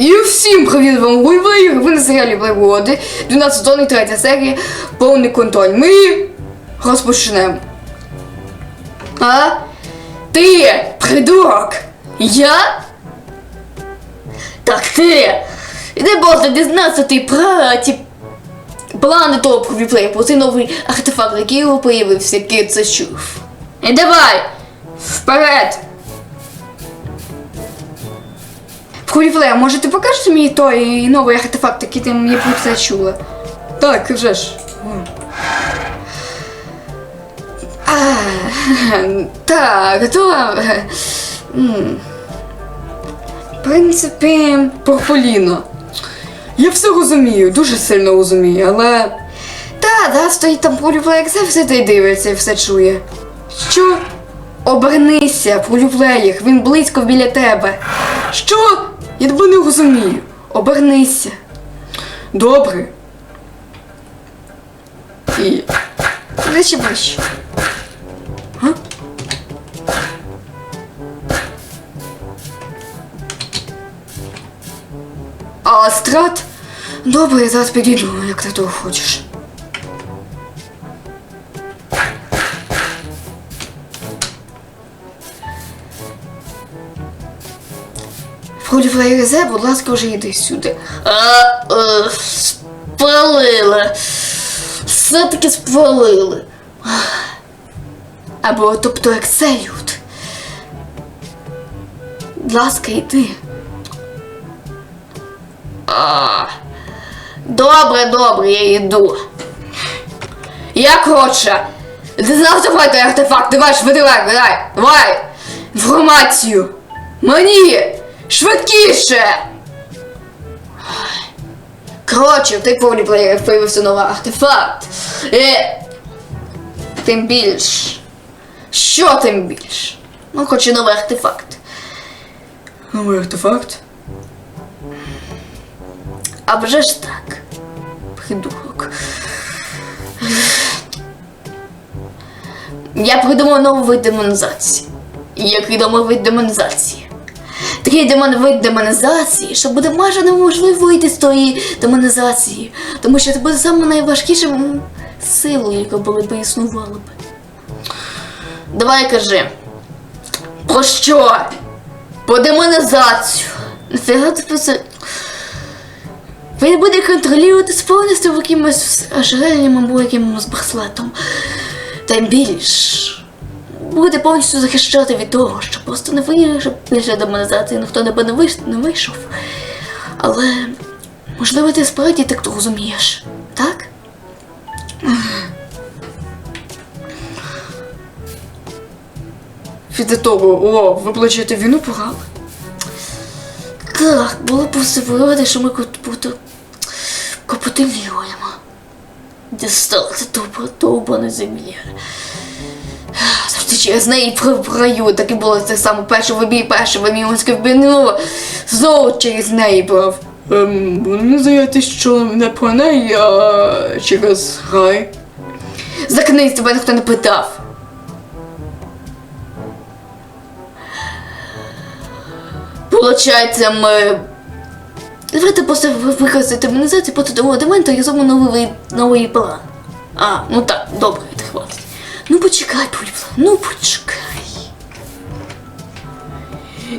І всім привіт вам, Гуйвей! Ви на серіалі Пригоди, 12 сезон і 3 серія, повний контроль. Ми розпочнемо. А? Ти, придурок! Я? Так ти! Не можна дізнатися ти плани того про віплея, про цей новий артефакт, який появився, який це. І давай! Вперед! Хуліфлея, може ти покажеш мені той новий артефакт, який ти мені про це чула? Так, вже ж. А, так, то. В принципі, Порполіно. Я все розумію, дуже сильно розумію, але. Та, да, стоїть там полюплеєк, це все та й дивиться і все чує. Що? Обернися, полюплеєх, він близько біля тебе. Що? Я тебе не розумію. Обернися. Добре. І. Речі ближче. А страт? Добре, я зараз підійду, як ти того хочеш. Фролівлей будь ласка, вже йди сюди. А, е, спалили. Все-таки спалили. Або тобто як Селют. Будь ласка, йди. А, добре, добре, я йду. Я коротше. Ти знав давай артефакт, давай швидко, давай, давай. Інформацію. Мені. Швидкіше. Коротше, в тих поліплеєрів появився новий артефакт. І... Тим більш. Що тим більш? Ну, хоч і новий артефакт. Новий артефакт? А вже ж так. Придурок. Я придумав новий вид демонізації. Я придумав вид демонізації. Такий демон демонізації, що буде майже неможливо вийти з тої демонізації, тому що це буде саме найважкішим силою, яка були б існувала б. Давай кажи. Про що? Про демонізацію. Він буде контролювати повністю якимось ожерельем або якимось браслетом. Тим більш буде повністю захищати від того, що просто не вийшов більше демонізації, ніхто не не вийш- не вийшов. Але можливо ти справді так то розумієш, так? Від того, о, виплачувати війну погали. Так, було виявити, що ми копоту копотимлюємо. Дісталося тупо довбо на землі. Завжди через неї програю, так і було це саме перший вибій, перший вибій вибій, знову через неї брав. Ем, мені здається, що не про неї, а через грай. Закнись, тебе ніхто не питав. Получається, ми. Давайте просто використати демонізацію проти того демента і зробимо новий, новий план. А, ну так, добре. Ну почекай, Пульпла, ну почекай.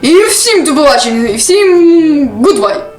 І всім до і всім гудбай.